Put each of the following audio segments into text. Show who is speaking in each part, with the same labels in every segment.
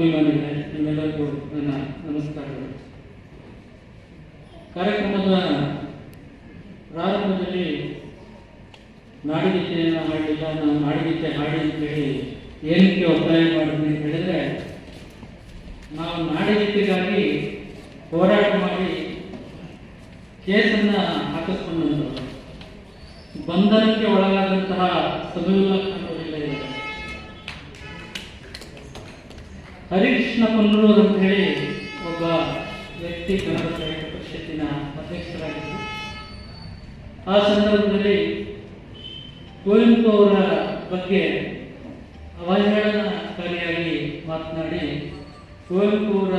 Speaker 1: ಅಭಿಮಾನಿಗಳೇ ನಿಮ್ಮೆಲ್ಲರಿಗೂ ನನ್ನ ನಮಸ್ಕಾರಗಳು. ಕಾರ್ಯಕ್ರಮದ ಪ್ರಾರಂಭದಲ್ಲಿ ನಾಡಗೀತೆಯನ್ನು ಹಾಡಿಲ್ಲ, ನಾನು ನಾಡಗೀತೆ ಹಾಡಿ ಅಂತೇಳಿ ಏನಕ್ಕೆ ಒತ್ತಾಯ ಮಾಡಿದ್ವಿ ಅಂತ ಹೇಳಿದ್ರೆ, ನಾವು ನಾಡಗೀತೆಗಾಗಿ ಹೋರಾಟ ಮಾಡಿ ಕೇಸನ್ನ ಹಾಕಿಸ್ಕೊಂಡಂಥವ್ರು ಬಂಧನಕ್ಕೆ ಒಳಗಾದಂತಹ ಸಬೀವುಲ್ಲಾ ಹರಿಕೃಷ್ಣ ಕೊಲ್ಲೂರು ಅಂತ ಹೇಳಿ ಒಬ್ಬ ವ್ಯಕ್ತಿ ಕನ್ನಡ ಸಾಹಿತ್ಯ ಪರಿಷತ್ತಿನ ಅಧ್ಯಕ್ಷರಾಗಿದ್ದರು. ಆ ಸಂದರ್ಭದಲ್ಲಿ ಕುವೆಂಪು ಅವರ ಬಗ್ಗೆ ಅವಹೇಳನಕಾರಿಯಾಗಿ ಮಾತನಾಡಿ ಕುವೆಂಪು ಅವರ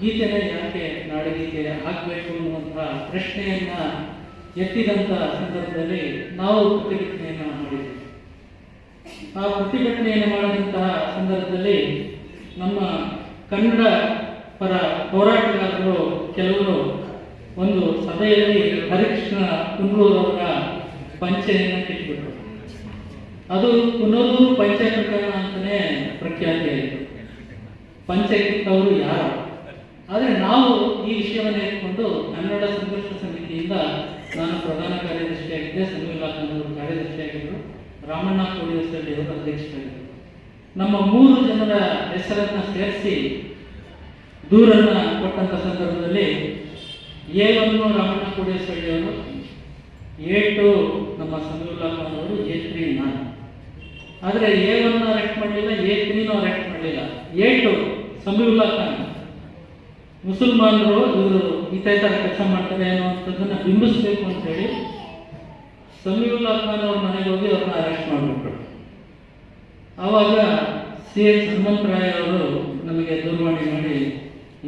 Speaker 1: ಗೀತೆನೇ ಯಾಕೆ ನಾಡಗೀತೆ ಆಗಬೇಕು ಅನ್ನುವಂತಹ ಪ್ರಶ್ನೆಯನ್ನ ಎತ್ತಿದಂಥ ಸಂದರ್ಭದಲ್ಲಿ ನಾವು ಪ್ರತಿಭಟನೆಯನ್ನು ಮಾಡಿದ್ವಿ. ಆ ಪ್ರತಿಭಟನೆಯನ್ನು ಮಾಡಿದಂತಹ ಸಂದರ್ಭದಲ್ಲಿ ನಮ್ಮ ಕನ್ನಡ ಪರ ಹೋರಾಟಗಾರರು ಕೆಲವರು ಒಂದು ಸಭೆಯಲ್ಲಿ ಹರಿಕೃಷ್ಣ ಕುನ್ನೂರವರ ಪಂಚೆಯನ್ನು ಕಿಟ್ಬಿಟ್ರು ಅದು ಕುನ್ನೂರು ಪಂಚೆ ಪ್ರಕರಣ ಅಂತಲೇ ಪ್ರಖ್ಯಾತಿ ಆಯಿತು. ಪಂಚೆ ಕಿತ್ತವರು ಯಾರು? ಆದರೆ ನಾವು ಈ ವಿಷಯವನ್ನು ಇಟ್ಕೊಂಡು ಕನ್ನಡ ಸಂಘರ್ಷ ಸಮಿತಿಯಿಂದ ನಾನು ಪ್ರಧಾನ ಕಾರ್ಯದರ್ಶಿಯಾಗಿದ್ದೆ ಅವರು ಕಾರ್ಯದರ್ಶಿಯಾಗಿದ್ದರು ರಾಮಣ್ಣ ಕೋಡಿಯಸಲ್ಲಿ ಅವರು ಅಧ್ಯಕ್ಷರಾಗಿದ್ದರು. ನಮ್ಮ ಮೂರು ಜನರ ಹೆಸರನ್ನ ಸೇರಿಸಿ ದೂರನ್ನ ಕೊಟ್ಟಂತ ಸಂದರ್ಭದಲ್ಲಿ ಎ ಒನ್ನು ರಾಮಣ್ಣ ಕೋಡಿಯಸಳ್ಳಿ ಅವರು ಎ ಟು ನಮ್ಮ ಸಮೀಲಾ ಖಾನ್ ಅವರು ಎ ತ್ರೀ ನಾನು. ಆದರೆ ಎ ಒನ್ ಅರೆಸ್ಟ್ ಮಾಡಲಿಲ್ಲ, ಎ ತ್ರೀನೂ ಅರೆಕ್ಟ್ ಮಾಡಲಿಲ್ಲ. ಎ ಟು ಸಮೀವುಲ್ಲಾ ಖಾನ್ ಮುಸಲ್ಮಾನರು, ಇವರು ಈ ಥರ ಕೆಲಸ ಮಾಡ್ತಾರೆ ಅನ್ನೋವಂಥದ್ದನ್ನು ಬಿಂಬಿಸಬೇಕು ಅಂತ ಹೇಳಿ ಸಮೀವುಲ್ಲಾ ಖಾನ್ ಅವ್ರ ಮನೆಗೆ ಹೋಗಿ ಅವ್ರನ್ನ ಅರೆಸ್ಟ್ ಮಾಡಿಬಿಟ್ರು. ಆವಾಗ ಸಿ ಎಚ್ ಹನುಮಂತರಾಯ ಅವರು ನಮಗೆ ದೂರವಾಣಿ ಮಾಡಿ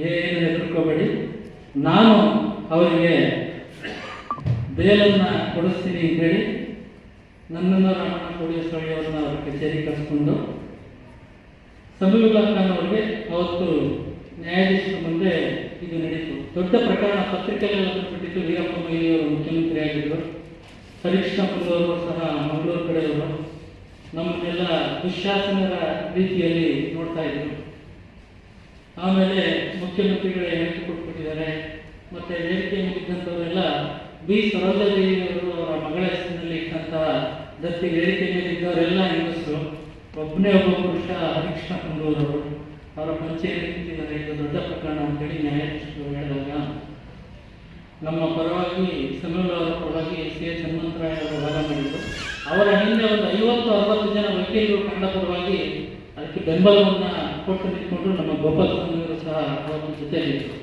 Speaker 1: ಏನು ಹೆದರ್ಕೋಬೇಡಿ ನಾನು ಅವರಿಗೆ ಬೇಲನ್ನು ಕೊಡಿಸ್ತೀನಿ ಅಂತ ಹೇಳಿ, ನನ್ನನ್ನು ರಾಮಣ್ಣ ಕೋಡಿಯಸ್ವಾಮಿ ಅವರನ್ನು ಅವರ ಕಚೇರಿ ಕರೆಸ್ಕೊಂಡು ಸಮೀವುಲ್ಲಾ ಖಾನ್ ಅವರಿಗೆ ಅವತ್ತು ನ್ಯಾಯಾಧೀಶರ ಮುಂದೆ ಇದು ನಡೀತು. ದೊಡ್ಡ ಪ್ರಕರಣ ಪತ್ರಿಕೆಯಲ್ಲಿ ಬಿಟ್ಟಿತ್ತು. ವೀರಪ್ಪ ಮೊಯ್ಲಿ ಅವರು ಮುಖ್ಯಮಂತ್ರಿ ಆಗಿದ್ದರು ಹರಿಕೃಷ್ಣ ಅವರು ಸಹ ಮಂಗಳೂರು ಕಡೆಯವರು. ನಮ್ಮನ್ನೆಲ್ಲ ದುಶ್ಯಾಸನರ ರೀತಿಯಲ್ಲಿ ನೋಡ್ತಾ ಇದ್ರು. ಆಮೇಲೆ ಮುಖ್ಯಮಂತ್ರಿಗಳೇ ಹೇಳಿಕೆ ಕೊಟ್ಬಿಟ್ಟಿದ್ದಾರೆ. ಮತ್ತೆ ವೇದಿಕೆ ಮುಗಿದಂಥವರೆಲ್ಲ ಬಿ ಸರೋಜದೇವಿಯವರು ಅವರ ಮಗಳ ಹೆಸರಿನಲ್ಲಿ ಇಟ್ಟಂತಹ ದತ್ತಿ ವೇದಿಕೆ ಮೇಲೆ ಇದ್ದವರೆಲ್ಲ ಹೆಂಗಸರು ಒಬ್ಬನೇ ಒಬ್ಬ ಪುರುಷ ಹರಿಕೃಷ್ಣ ಕುಂದೂರವರು ಅವರ ಪಂಚಾಯಿತಿ ನಿಂತಿದ್ದಾರೆ? ಇದು ದೊಡ್ಡ ಪ್ರಕರಣ ಅಂತೇಳಿ ನ್ಯಾಯಾಧೀಶರು ಹೇಳಿದಾಗ, ನಮ್ಮ ಪರವಾಗಿ ಸಮೀಲ್ ಪರವಾಗಿ ಸಿ ಎಚ್ ಹನುಮಂತರಾಯ ಅವರು ಹೋರಾಟ ಮಾಡಿದರು. ಅವರ ಹಿಂದೆ ಒಂದು ಐವತ್ತು, ಅರವತ್ತು ಜನ ವಕೀಲರು ಕಂಡಪರವಾಗಿ ಅದಕ್ಕೆ ಬೆಂಬಲವನ್ನು ಕೊಟ್ಟು ನಿಂತ್ಕೊಂಡು ನಮ್ಮ ಗೋಪಾಲ ಸ್ವಾಮಿಯವರು ಸಹ ಅವರ ಜೊತೆಯಲ್ಲಿದ್ದರು.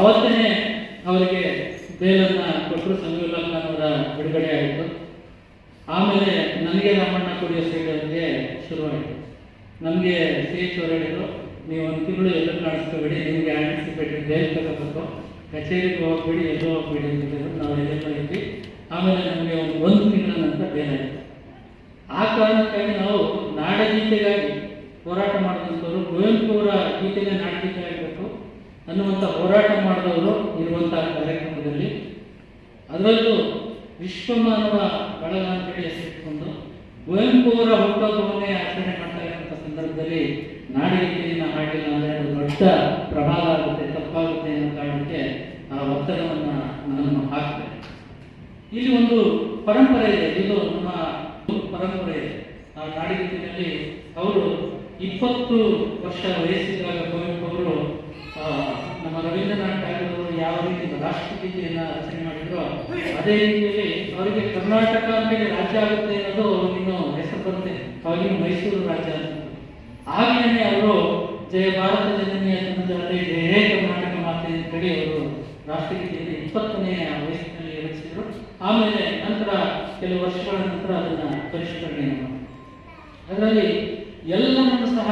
Speaker 1: ಅವತ್ತೇ ಅವರಿಗೆ ಬೇಲನ್ನು ಕೊಟ್ಟರು ಸಮೀವುಲ್ಲಾ ಅವರ ಬಿಡುಗಡೆ ಆಯಿತು ಆಮೇಲೆ ನನಗೆ ರಾಮಣ್ಣ ಕುಡಿಯೋ ಸೈಡ್ ಅವರಿಗೆ ಶುರುವಾಯಿತು. ನಮಗೆ ಸಿ ಎಚ್ ಅವರು ಹೇಳಿದರು, ನೀವು ಒಂದು ತಿಂಗಳು ಎಲ್ಲರೂ ಕಾಣಿಸ್ಕೋಬೇಡಿ, ನಿಮಗೆ ಆಂಟಿಸಿಪೇಟ್ ಜೈಲು ತಗೋಬೇಕು. ಕಚೇರಿಗೆ ಹೋಗ್ಬೇಡಿ, ಎಲ್ಲೋ ಹೋಗ್ಬೇಡಿ ಅಂತ ಹೇಳಿದ್ರು. ನಾವು ಎಲ್ಲೆಲ್ಲ ಇದ್ವಿ ಆಮೇಲೆ ನಮಗೆ ನಂತರ ಆ ಕಾರಣಕ್ಕಾಗಿ ನಾವು ನಾಡಗೀತೆಗಾಗಿ ಹೋರಾಟ ಮಾಡಿದಂಥವ್ರು ಕುವೆಂಪು ಅವರ ಗೀತೆಗೆ ನಾಡಗೀತೆ ಆಗಬೇಕು ಅನ್ನುವಂಥ ಹೋರಾಟ ಮಾಡಿದವರು ಇರುವಂಥ ಕಾರ್ಯಕ್ರಮದಲ್ಲಿ. ಅದರಲ್ಲೂ ವಿಶ್ವಮಾನವ ಬಳಗ ಅಂತೇಳಿ ಹೆಸರಿಟ್ಕೊಂಡು ಕುವೆಂಪು ಅವರ ಹುಟ್ಟುಹಬ್ಬವನ್ನೇ ಆಚರಣೆ ಮಾಡ್ತಾ ಇರುವಂಥ ಸಂದರ್ಭದಲ್ಲಿ ನಾಡಗೀತೆಯನ್ನು ಹಾಡಿಲ್ಲ ಅಂದರೆ ಅದು ದೊಡ್ಡ ಪ್ರಭಾವ ಆಗುತ್ತೆ, ತಪ್ಪಾಗುತ್ತೆ ಅನ್ನೋ ಕಾರಣಕ್ಕೆ ಆ ಒತ್ತಡವನ್ನು ನನ್ನನ್ನು ಹಾಕ್ತೇನೆ ಇಲ್ಲಿ ಒಂದು ಪರಂಪರೆ ಇದೆ. ಇದು ನಮ್ಮ ಪರಂಪರೆ ಇದೆ ಆ ನಾಡಿನಲ್ಲಿ ಅವರು ಇಪ್ಪತ್ತು ವರ್ಷ ವಯಸ್ಸಿದ್ದಾಗ ಕುವೆಂಪು ಅವರು ನಮ್ಮ ರವೀಂದ್ರನಾಥ್ ಠಾಗೂರ್ ಅವರು ಯಾವ ರೀತಿ ರಾಷ್ಟ್ರಗೀತೆಯನ್ನ ರಚನೆ ಮಾಡಿದ್ರು, ಅದೇ ರೀತಿಯಲ್ಲಿ ಅವರಿಗೆ ಕರ್ನಾಟಕ ಅಂತೇಳಿ ರಾಜ್ಯ ಆಗುತ್ತೆ ಅನ್ನೋದು ಇನ್ನು ಹೆಸರು ಬರುತ್ತೆ. ಅವಾಗಿನ ಮೈಸೂರು ರಾಜ್ಯ ಆಗಲೇ ಅವರು ಜಯ ಭಾರತ ಜನನಿಯ ಜನಜಾತೆ ಜಯ ಹೇ ಕರ್ನಾಟಕ ಮಾತೆ ಅಂತೇಳಿ ಅವರು ರಾಷ್ಟ್ರಗೀತೆಯಲ್ಲಿ ಇಪ್ಪತ್ತನೇ ವಯಸ್ಸಿನಲ್ಲಿ ರಚಿಸಿದರು. ಆಮೇಲೆ ನಂತರ ಕೆಲವು ವರ್ಷಗಳ ನಂತರ ಅದನ್ನು ಪರಿಷ್ಕರಣೆ ಮಾಡಿದರು. ಅದರಲ್ಲಿ ಎಲ್ಲವನ್ನು ಸಹ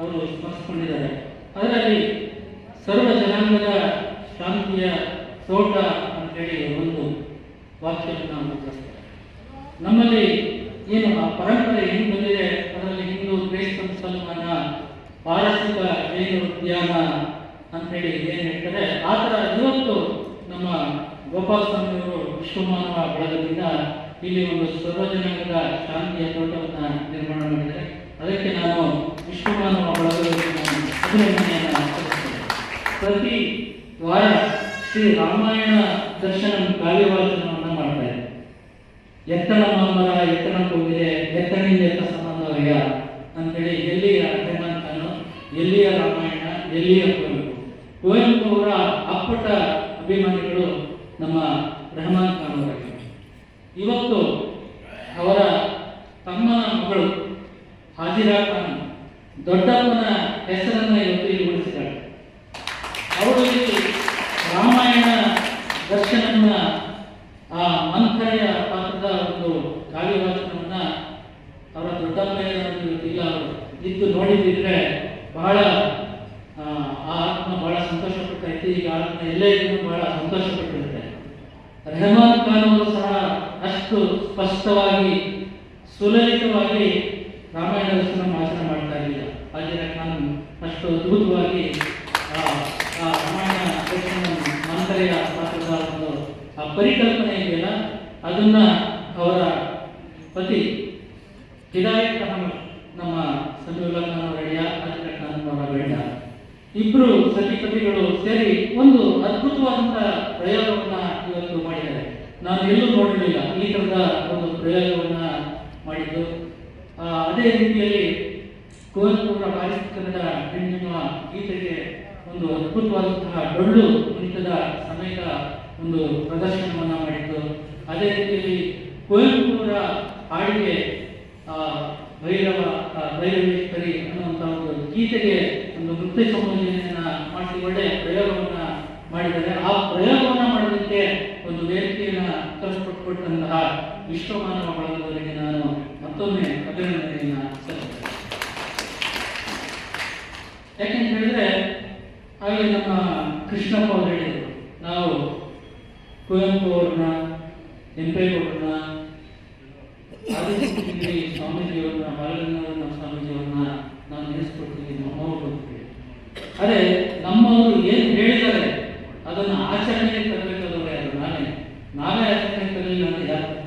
Speaker 1: ಅವರು ಸ್ಮರಿಸಿಕೊಂಡಿದ್ದಾರೆ. ಅದರಲ್ಲಿ ಸರ್ವ ಜನಾಂಗದ ಶಾಂತಿಯ ತೋಟ ಅಂತೇಳಿ ಒಂದು ವಾಕ್ಯವನ್ನು ಮುದ್ರಿಸ್ತಾರೆ ನಮ್ಮಲ್ಲಿ ಏನು ಆ ಪರಂಪರೆ ಹಿಂದೆ ಬಂದಿದೆ, ಅದರಲ್ಲಿ ಹಿಂದೂ ಕ್ರೈಸ್ತ ಮುಸಲ್ಮಾನ ಪಾರಸಿಕ ಜೈನ ಉದ್ಯಾನ ಅಂತೇಳಿ ಏನು ಹೇಳ್ತಾರೆ? ಆ ಥರ ಇವತ್ತು ನಮ್ಮ ಗೋಪಾಲ ಸ್ವಾಮಿಯವರು ವಿಶ್ವಮಾನವ ಬಳಗದಿಂದ ಇಲ್ಲಿ ಒಂದು ಸರ್ವಜನಾಂಗದ ಶಾಂತಿಯ ತೋಟವನ್ನು ನಿರ್ಮಾಣ ಮಾಡಿದ್ದಾರೆ. ಅದಕ್ಕೆ ನಾನು ವಿಶ್ವಮಾನವ ಬಳಗದಲ್ಲಿ ಪ್ರತಿ ವಾರ ಶ್ರೀ ರಾಮಾಯಣ ದರ್ಶನ ಕಾವ್ಯವಾಚನವನ್ನು ಮಾಡ್ತಾರೆ ಎತ್ತನ ಮಾಮರ, ಎತ್ತನ ಕೋಗಿದೆ ಎತ್ತನಿಂದ ಎತ್ತ ಸಂಬಂಧವಯ್ಯ ಅಂತೇಳಿ ಎಲ್ಲಿಯ ಹೇಮಂತನು ಎಲ್ಲಿಯ ರಾಮಾಯಣ? ಎಲ್ಲಿಯ ಅವರ ಅಪ್ಪಟ ಅಭಿಮಾನಿಗಳು ನಮ್ಮ ರೆಹಮಾನ್ ಖಾನ್ ಅವರಾಗಿದ್ದಾರೆ ಇವತ್ತು ಅವರ ತಮ್ಮನ ಮಗಳು ಹಾಜಿರಾ ಖಾನ್ ದೊಡ್ಡಪ್ಪನ ಹೆಸರನ್ನು ಇವತ್ತು ಇಲ್ಲಿ ಉಳಿಸಿದ್ದಾಳೆ ಅವರು ಇಲ್ಲಿ ರಾಮಾಯಣ ದರ್ಶನವನ್ನ ಆ ಮಂಥರೆಯ ಪಾತ್ರದ ಒಂದು ಕಾವ್ಯವಾಚನವನ್ನ ಅವರ ದೊಡ್ಡಪ್ಪಯ್ಯನವರು ಇಲ್ಲ. ಇದ್ದು ನೋಡಿದ್ರೆ ಬಹಳ ಆ ಆತ್ಮ ಬಹಳ ಸಂತೋಷ ಪಡ್ತೈತಿ ಈಗ ಆತ್ಮ ಎಲ್ಲೇ ಇದ್ದು ಬಹಳ ಸಂತೋಷ ಪಟ್ಟಿರುತ್ತೆ ರೆಹಮಾನ್ ಖಾನ್ ಅವರು ಸಹ ಅಷ್ಟು ಸ್ಪಷ್ಟವಾಗಿ, ಸುಲಲಿತವಾಗಿ ರಾಮಾಯಣ ದರ್ಶನ ಭಾಷಣ ಮಾಡ್ತಾ ಇರಲಿಲ್ಲ ಹಾಜಿರ ಖಾನ್ ಅಷ್ಟು ಅದ್ಭುತವಾಗಿ ಆ ರಾಮಾಯಣ ದರ್ಶನ ಮಂತ್ರೆಯ ಪಾತ್ರದ ಒಂದು, ಆ ಪರಿಕಲ್ಪನೆ ಇದೆಯಲ್ಲ, ಅದನ್ನ ಅವರ ಪತಿ ಹಿದಾಯತ್ ನಮ್ಮ ಸಮೀವುಲ್ಲಾ ಖಾನ್ ಅವರಡಿಯ ಹಾಜಿರ ಖಾನ್ ಅವರ ಗಂಡ ಇಬ್ರು ಸತಿಪತಿಗಳು ಸೇರಿ ಒಂದು ಅದ್ಭುತವಾದಂತಹ ಪ್ರಯೋಗವನ್ನ ಇವತ್ತು ಮಾಡಿದ್ದಾರೆ. ನಾನು ಎಲ್ಲೂ ನೋಡಲಿಲ್ಲ ಈ ತರದ ಒಂದು ಪ್ರಯೋಗವನ್ನ ಮಾಡಿದ್ದು. ಅದೇ ರೀತಿಯಲ್ಲಿ ಕುವೆಂಪುರ ಕನ್ನಡ ಹೆಣ್ಣೆನ್ನುವ ಗೀತೆಗೆ ಒಂದು ಅದ್ಭುತವಾದಂತಹ ಡೊಳ್ಳು ಕುಣಿತದ ಸಮೇತ ಒಂದು ಪ್ರದರ್ಶನವನ್ನ ಮಾಡಿದ್ದು. ಅದೇ ರೀತಿಯಲ್ಲಿ ಕುವೆಂಪುರ ಹಾಡಿಗೆ ಭೈರವ ಭೈರವೇಶ್ವರಿ ಅನ್ನುವಂಥ ಒಂದು ಗೀತೆಗೆ ಒಂದು ನೃತ್ಯ ಸಂಯೋಜನೆಯನ್ನ ಮಾಡಿ ಒಳ್ಳೆ ಪ್ರಯೋಗವನ್ನ ಮಾಡಿದ್ದಾರೆ. ಆ ಪ್ರಯೋಗವನ್ನ ಮಾಡೋದಕ್ಕೆ ಒಂದು ವೇದಿಕೆಯನ್ನ ಕಲ್ಪಿಕೊಟ್ಟಂತಹ ವಿಶ್ವಮಾನವ ಬಳಗದವರಿಗೆ ನಾನು ಮತ್ತೊಮ್ಮೆ ಅಭಿನಂದನೆಯನ್ನ ಯಾಕೆಂತ ಹೇಳಿದ್ರೆ, ಹಾಗೆ ನಮ್ಮ ಕೃಷ್ಣಪ್ಪ ಅವರು ಹೇಳಿದರು, ನಾವು ಕುವೆಂಪು ಅವ್ರನ್ನ ಕೆಂಪೇಗೌಡರನ್ನ ಅದೇ ನಮ್ಮವರು ಏನು ಹೇಳಿದ್ದಾರೆ? ಅದನ್ನು ಆಚರಣೆಗೆ ತರಬೇಕಾದವರು ಯಾರು ನಾನೇ. ನಾವೇ ಆಚರಣೆ ತರಲಿಲ್ಲ ಅಂತ ಯಾರು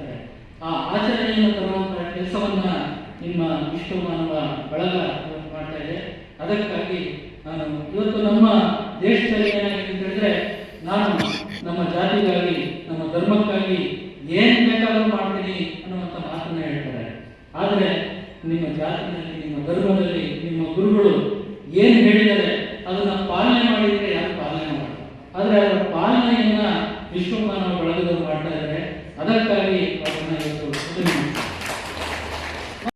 Speaker 1: ಆ ಆಚರಣೆಯನ್ನು ತರುವಂತಹ ಕೆಲಸವನ್ನ ನಿಮ್ಮ ವಿಶ್ವಮಾನವ ಬಳಗ ಮಾಡ್ತಾ ಇದೆ. ಅದಕ್ಕಾಗಿ ನಾನು ಇವತ್ತು ನಮ್ಮ ದೇಶದಲ್ಲಿ ಏನಾಗಿದೆ ಹೇಳಿದ್ರೆ, ನಾನು ನಮ್ಮ ಜಾತಿಗಾಗಿ, ನಮ್ಮ ಧರ್ಮಕ್ಕಾಗಿ ಏನ್ ಬೇಕಾದರೂ ಮಾಡ್ತೀನಿ ಅನ್ನುವಂಥ ಮಾತನ್ನ ಹೇಳ್ತಾರೆ. ಆದರೆ ನಿಮ್ಮ ಜಾತಿಯಲ್ಲಿ ನಿಮ್ಮ ಧರ್ಮದಲ್ಲಿ ನಿಮ್ಮ ಗುರುಗಳು ಏನು ಹೇಳಿದ್ದಾರೆ? ಅದನ್ನು ಪಾಲನೆ ಮಾಡಿದ್ರೆ ಯಾರು ಪಾಲನೆ ಮಾಡಿ ಆದರೆ ಅದರ ಪಾಲನೆಯನ್ನ ವಿಶ್ವಮಾನವ ಬಳಗದವರು ಮಾಡ್ತಾ ಇದ್ದಾರೆ ಅದಕ್ಕಾಗಿ ಅವರನ್ನ ಇವತ್ತು